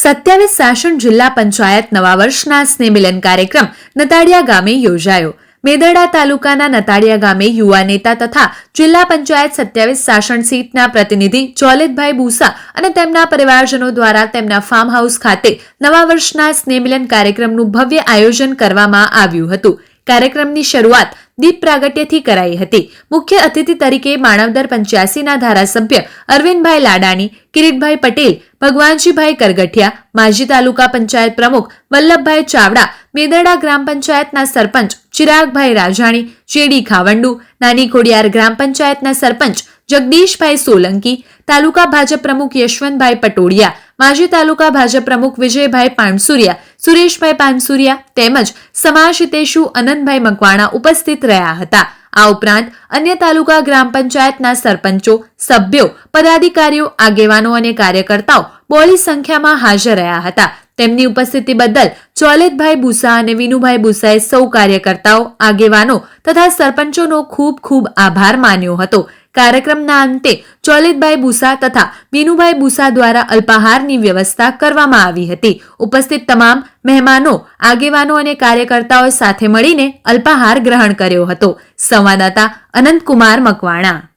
સત્યાવીસ સાસણ જિલ્લા પંચાયત નવા વર્ષના સ્નેહમિલન કાર્યક્રમ નતાડિયા ગામે યોજાયો. મેદરડા તાલુકાના નતાડિયા ગામે યુવા નેતા તથા જિલ્લા પંચાયત સત્યાવીસ સાસણ સીટના પ્રતિનિધિ ચોલિતભાઈ બુસા અને તેમના પરિવારજનો દ્વારા તેમના ફાર્મ હાઉસ ખાતે નવા વર્ષના સ્નેહમિલન કાર્યક્રમનું ભવ્ય આયોજન કરવામાં આવ્યું હતું. કાર્યક્રમની શરૂઆત દીપ પ્રાગટ્યથી કરાઈ હતી. મુખ્ય અતિથિ તરીકે માણાવદર પંચ્યાસીના ધારાસભ્ય અરવિંદભાઈ લાડાણી, કિરીટભાઈ પટેલ, ભગવાનજીભાઈ કરગઠિયા, માજી તાલુકા પંચાયત પ્રમુખ વલ્લભભાઈ ચાવડા, મેદરડા ગ્રામ પંચાયતના સરપંચ ચિરાગભાઈ રાજાણી ચેડી ખાવંડુ, નાની ખોડિયાર ગ્રામ પંચાયતના સરપંચ જગદીશભાઈ સોલંકી, તાલુકા ભાજપ પ્રમુખ યશવંતભાઈ પટોડિયા માજી તાલુકા ભાજપ પ્રમુખ વિજયભાઈ પાનસુરિયા, સુરેશભાઈ પાનસુરિયા તેમજ સમાજ હિતેશુ અનંતભાઈ મકવાણા ઉપસ્થિત રહ્યા હતા. આ ઉપરાંત અન્ય તાલુકા ગ્રામ પંચાયતના સરપંચો, સભ્યો, પદાધિકારીઓ, આગેવાનો અને કાર્યકર્તાઓ બોળી સંખ્યામાં હાજર રહ્યા હતા. તેમની ઉપસ્થિતિ બદલ ચોલેતભાઈ ભૂસા અને વિનુભાઈ ભૂસાએ સૌ કાર્યકર્તાઓ, આગેવાનો તથા સરપંચોનો ખૂબ ખૂબ આભાર માન્યો હતો. કાર્યક્રમના અંતે ચોલિતભાઈ બુસા તથા વિનુભાઈ બુસા દ્વારા અલ્પાહારની વ્યવસ્થા કરવામાં આવી હતી. ઉપસ્થિત તમામ મહેમાનો, આગેવાનો અને કાર્યકર્તાઓ સાથે મળીને અલ્પાહાર ગ્રહણ કર્યો હતો. સંવાદદાતા અનંતકુમાર મકવાણા.